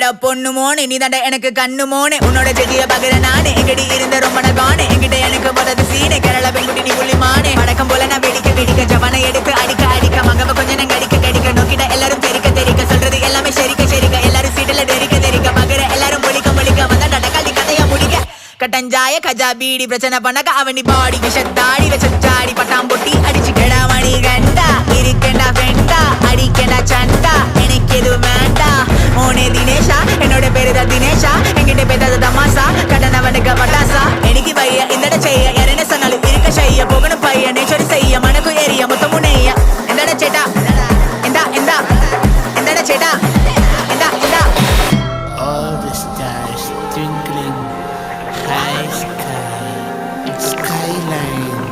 ஏடா பொண்ணு மோனே? நீ தாண்டா எனக்கு கண்ணு மோனே. உன்னோட செடிய பகிர நானே. எங்கடி இருந்த ரொம்ப நகானே எங்கிட்ட எனக்கு போறது சீனே. கேரள பெண்குட்டி நீ புள்ளி மானே. வடக்கம் போல நான் வெடிக்க வெடிக்க ஜவனை எடுத்து அடிக்க அடிக்க. மகவ கொஞ்ச நேரம் கடிக்க கடிக்க. நோக்கிட்ட எல்லாரும் தெரிக்க தெரிக்க. சொல்றது எல்லாமே செரிக்க செரிக்க. எல்லாரும் சீட்டுல தெரிக்க தெரிக்க. பகிர எல்லாரும் பொழிக்க மொழிக்க வந்தா நடக்காதி கதையா முடிக்க. கட்டஞ்சாய கஜா பீடி பிரச்சனை பண்ணக்க அவனி பாடி விஷத்தாடி ചെയ്ത ദിനേശ എങ്കിട്ട് പെയ്തത് തമാസ കടനവനക്ക് വട്ടാസ എനിക്ക് വയ്യ ഇന്നടെ ചെയ്യ എരനെ സംഗളി ഇരിക്ക ചെയ്യ പോകണം പയ്യ നേച്ചൊരു ചെയ്യ മണക്കു ഏരിയ മൊത്തം മുണയ്യ എന്താണ് ചേട്ടാ? എന്താ എന്താ? എന്താണ് ചേട്ടാ? എന്താ എന്താ? All the stars twinkling high sky, skyline.